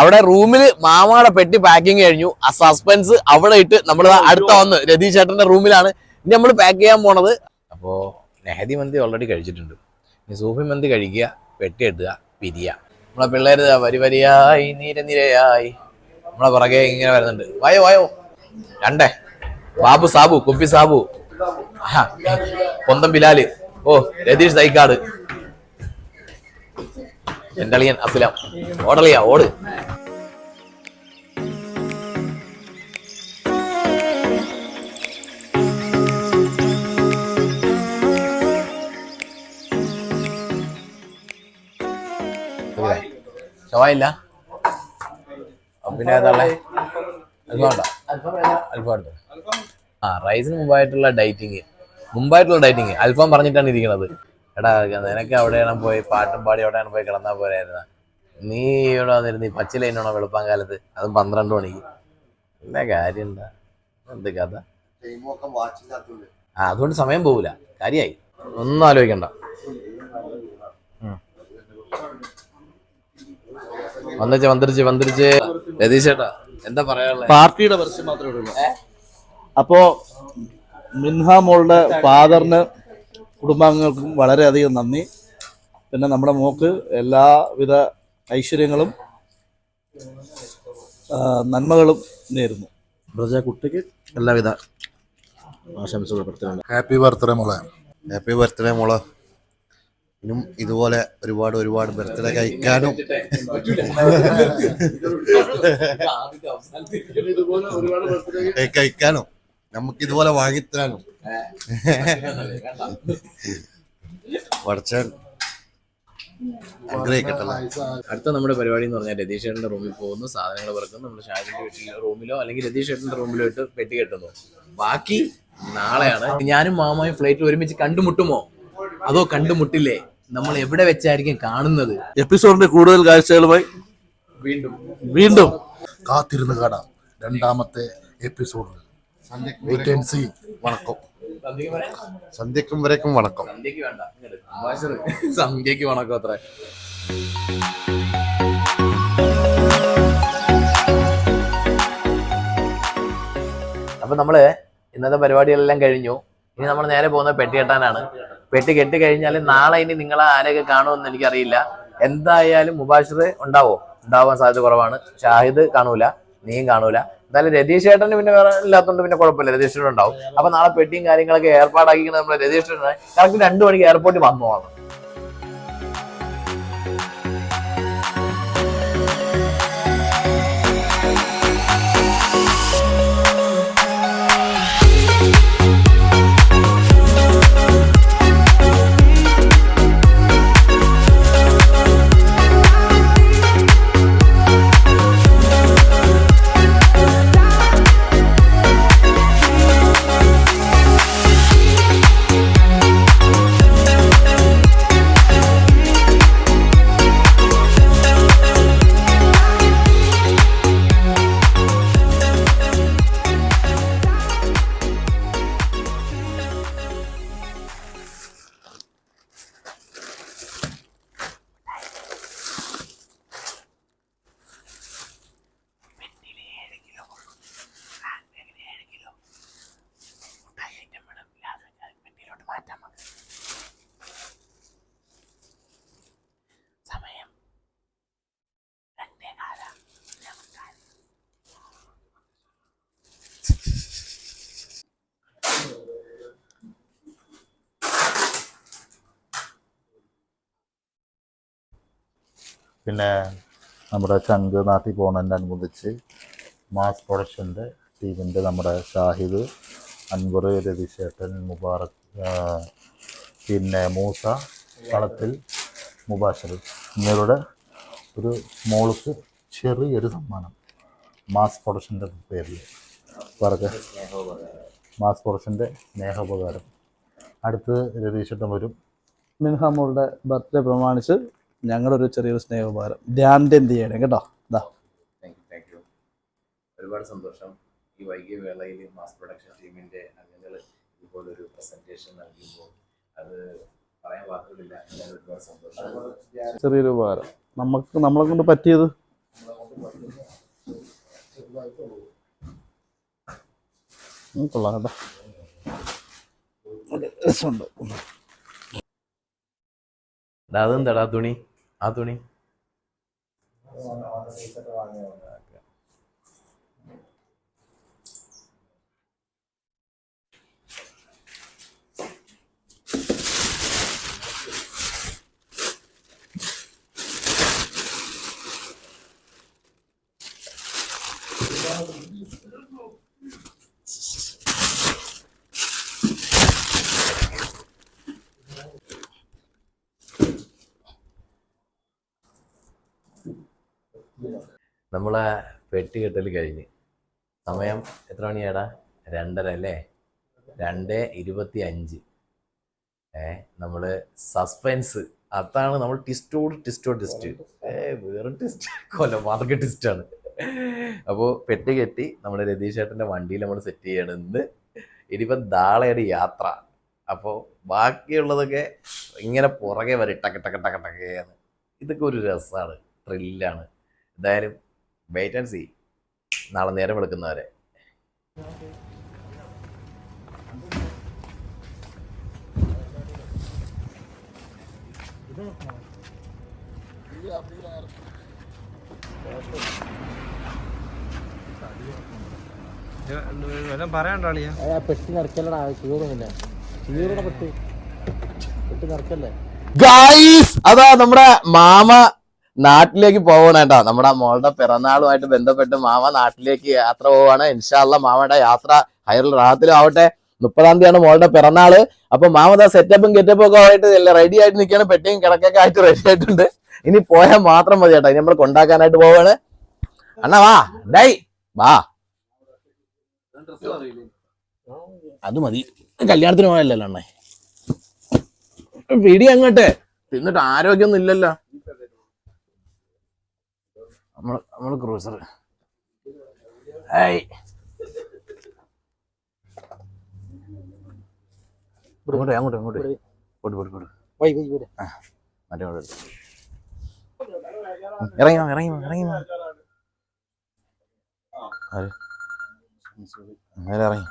അവിടെ റൂമിൽ മാമാടെ പെട്ടി പാക്കിങ് കഴിഞ്ഞു. ആ സസ്പെൻസ് അവിടെ ഇട്ട് നമ്മൾ അടുത്ത വന്ന് രതീഷ് ചേട്ടന്റെ റൂമിലാണ്. ഇനി നമ്മൾ പാക്ക് ചെയ്യാൻ പോണത്. അപ്പോ നെഹദി മന്തി ഓൾറെഡി കഴിച്ചിട്ടുണ്ട്. ഇനി സൂഫി മന്തി കഴിക്കുക പെട്ടി എടുക്കുക പിരിയ. നമ്മളെ പിള്ളേര് വരി വരിയായി നിരനിരയായി നമ്മളെ പുറകെ ഇങ്ങനെ വരുന്നുണ്ട്. വായോ വായോ. രണ്ടേ. ബാബു സാബു കുപ്പി സാബു. പൊന്തം ബിലാൽ. ഓ രതീഷ് തൈക്കാട് എന്റെ അളിയൻ അഫിലാം. ഓടളിയാ ഓട്. ഷവായില്ല പിന്നെ ഏതാളെ അൽഫാണ്ടോ ആ റൈസിന് മുമ്പായിട്ടുള്ള ഡൈറ്റിങ് മുമ്പായിട്ടുള്ള ഡൈറ്റിങ് അൽഫാം പറഞ്ഞിട്ടാണ് ഇരിക്കുന്നത് എടാ നിനക്ക് അവിടെയാണ് പോയി പാട്ടും പാടി അവിടെയാണ് പോയി കിടന്നാൽ പോരായിരുന്ന. നീ ഇവിടെ വന്നിരുന്ന് ഈ പച്ചിലൈനാണോ വെളുപ്പാൻ കാലത്ത് അതും പന്ത്രണ്ട് മണിക്ക്. എന്നാ കാര്യം എന്താ? എന്ത് കഥ? ആ അതുകൊണ്ട് സമയം പോവില്ല കാര്യായി. ഒന്നും ആലോചിക്കണ്ട. വന്നിച്ച് വന്നിരിച്ച് വന്നിരിച്ച്. രതീശേട്ടാ എന്താ പറയാനുള്ള? പാർട്ടിയുടെ പരസ്യം മാത്രമേ ഉള്ളൂ. അപ്പോ മിൻഹ മോളുടെ ഫാദറിന് കുടുംബാംഗങ്ങൾക്കും വളരെയധികം നന്ദി. പിന്നെ നമ്മുടെ മോക്ക് എല്ലാവിധ ഐശ്വര്യങ്ങളും നന്മകളും നേരുന്നു. ബ്രജ കുട്ടിക്ക് എല്ലാവിധ ആശംസകൾ പ്രത്യേകം ഹാപ്പി ബർത്ത്ഡേ മോളെ. ഹാപ്പി ബർത്ത്ഡേ മോളെ. ഇനും ഇതുപോലെ ഒരുപാട് ഒരുപാട് ബർത്ത്ഡേ കഴിക്കാനും. കഴിക്കാനും. നമുക്ക് ഇതുപോലെ വാങ്ങിത്തരാനും. പഠിച്ചാൽ അനുഗ്രഹിക്കട്ടല്ലേ അടുത്ത നമ്മുടെ പരിപാടി എന്ന് പറഞ്ഞാൽ രതീഷ് ചേട്ടന്റെ റൂമിൽ പോകുന്നു. സാധനങ്ങൾ പറക്കുന്നു. നമ്മുടെ ഷാജിന്റെ വീട്ടിലെ റൂമിലോ അല്ലെങ്കിൽ രതീഷ് ചേട്ടന്റെ റൂമിലോ ഇട്ട് പെട്ടി കെട്ടുന്നു. ബാക്കി നാളെയാണ്. ഞാനും മാമായും ഫ്ലൈറ്റ് ഒരുമിച്ച് കണ്ടുമുട്ടുമോ? അതോ കണ്ടുമുട്ടില്ലേ? നമ്മൾ എവിടെ വെച്ചായിരിക്കും കാണുന്നത്? എപ്പിസോഡിന്റെ കൂടുതൽ കാഴ്ചകളുമായി വീണ്ടും. വീണ്ടും കാത്തിരുന്ന് കാണാം. രണ്ടാമത്തെ എപ്പിസോഡിൽ വെയിറ്റ് ആൻഡ് സി വണക്കം. സന്ധ്യക്ക് വരേക്കും വണക്കം. സന്ധ്യക്ക് വേണ്ട. സന്ധ്യക്ക് വണക്കം അത്ര. അപ്പൊ നമ്മൾ ഇന്നത്തെ പരിപാടികളെല്ലാം കഴിഞ്ഞു. ഇനി നമ്മൾ നേരെ പോകുന്നത് പെട്ടി കെട്ടാനാണ്. പെട്ടി കെട്ടി കഴിഞ്ഞാൽ നാളെ ഇനി നിങ്ങളെ ആരെയൊക്കെ കാണുമെന്ന് എനിക്കറിയില്ല. എന്തായാലും മുബാഷിർ ഉണ്ടാവോ? ഉണ്ടാവാൻ സാധ്യത കുറവാണ്. ഷാഹിദ് കാണൂല. നീയും കാണൂല. എന്തായാലും രതീഷ് ചേട്ടന് പിന്നെ വേറെ ഇല്ലാത്തതുകൊണ്ട് പിന്നെ കുഴപ്പമില്ല. രതീഷ് ഉണ്ടാവും. അപ്പൊ നാളെ പെട്ടിയും കാര്യങ്ങളൊക്കെ ഏർപ്പാടാക്കി നമ്മുടെ രതീഷ് കറക്റ്റ് രണ്ടു മണിക്ക് എയർപോർട്ടിൽ വന്നു പിന്നെ നമ്മുടെ ചങ്ക് നാട്ടിൽ പോകുന്നതിനനുബന്ധിച്ച് മാസ് പ്രൊഡക്ഷന്റെ ടീമിന്റെ നമ്മുടെ ഷാഹിദ് അൻവർ രതീശേട്ടൻ മുബാറക് പിന്നെ മൂസ കളത്തിൽ മുബാഷർ എന്നിവരുടെ ഒരു മോൾക്ക് ചെറിയൊരു സമ്മാനം മാസ് പ്രൊഡക്ഷന്റെ പേരിൽ. പറക്കെ. മാസ് പ്രൊഡക്ഷന്റെ സ്നേഹോപകാരം. അടുത്ത് രതീശേട്ടൻ വരും. മിൻഹ മോളുടെ ബർത്ത്ഡേ പ്രമാണിച്ച് ഞങ്ങളുടെ ഒരു ചെറിയൊരു സ്നേഹോപകാരം. ധ്യാനം എന്ത് ചെയ്യണം കേട്ടോ? ഇതാ ഒരുപാട് സന്തോഷം. ഈ വൈകിയ വേളയിൽ മാസ് പ്രൊഡക്ഷൻ ടീമിന്റെ അംഗങ്ങൾ ഇതുപോലൊരു പ്രസന്റേഷൻ നൽകുമ്പോൾ അത് പറയാൻ വാക്കുകളില്ല. ഒരുപാട് സന്തോഷം. ചെറിയൊരു ഉപകാരം. നമുക്ക് നമ്മളെ കൊണ്ട് പറ്റിയത്? കൊള്ളാം കേട്ടോ. രസമുണ്ട്. അതെന്താടാ ആ തുണി ആ തുണി നമ്മളെ പെട്ടി കെട്ടൽ കഴിഞ്ഞ്. സമയം എത്ര മണിയാടാ? രണ്ടര അല്ലേ? രണ്ട് ഇരുപത്തി അഞ്ച് ഏ നമ്മൾ സസ്പെൻസ്. അതാണ് നമ്മൾ ടിസ്റ്റോട് ടിസ്റ്റോ ടിസ്റ്റ്. ഏ വേറെ ടിസ്റ്റ് കൊലപാതക ടിസ്റ്റാണ് അപ്പോൾ പെട്ടി കെട്ടി നമ്മുടെ രതീഷ് ഏട്ടന്റെ വണ്ടിയിൽ നമ്മൾ സെറ്റ് ചെയ്യണം ഇന്ന്. ഇനിയിപ്പം നാളെയാണ് യാത്ര. അപ്പോൾ ബാക്കിയുള്ളതൊക്കെ ഇങ്ങനെ പുറകെ വരും ടക്ക് ടക്ക് ടക്ക് ടക്കേന്ന് ഇതൊക്കെ ഒരു രസമാണ് ത്രില്ലാണ് എന്തായാലും വെയിറ്റ് ആൻഡ് സി നാളെ നേരം വെളുക്കുന്നവരെ വല്ലതും പറയാണ്ടോ അളിയാ? പെട്ടി നിറക്കല്ലടാ ചീറുന്നില്ല ചീറുടെ പെട്ടി. പെട്ടി നിറക്കല്ലേ ഗായ്സ് അതാ നമ്മുടെ മാമ നാട്ടിലേക്ക് പോകണേട്ടാ നമ്മുടെ മോളുടെ പിറന്നാളുമായിട്ട് ബന്ധപ്പെട്ട് മാമ നാട്ടിലേക്ക് യാത്ര പോവാണ് ഇൻഷാല്ല മാമയുടെ യാത്ര ഹൈറൽ റാഹത്തിലും ആവട്ടെ. മുപ്പതാം തീയതിയാണ് മോളുടെ പിറന്നാൾ. അപ്പൊ മാമത സെറ്റപ്പും ഗെറ്റപ്പും ഒക്കെ ആയിട്ട് റെഡി ആയിട്ട് നിൽക്കുകയാണ്. പെട്ടിയും കിടക്കൊക്കെ ആയിട്ട് റെഡി ആയിട്ടുണ്ട്. ഇനി പോയാൽ മാത്രം മതി കേട്ടോ. ഇനി നമ്മൾ കൊണ്ടാക്കാനായിട്ട് പോവാണ് അണ്ണ വാ. ഡൈ വാ. അത് മതി. കല്യാണത്തിന് പോയല്ലോ അണ്ണേ. പിടി അങ്ങോട്ടെ തിന്നിട്ട് ആരോഗ്യമൊന്നും ഇല്ലല്ലോ. നമ്മൾ നമ്മൾ ക്രൂസർ ഏയ് അങ്ങോട്ട് അങ്ങോട്ട് അങ്ങോട്ട്. പോട്ട് പോട്ട് പോട്ട് വൈ വൈ വൈ മറ്റേ അങ്ങോട്ട്. ഇറങ്ങി വാ, ഇറങ്ങി വാ, ഇറങ്ങി വാ. ആര്? നേരെ ഇറങ്ങി.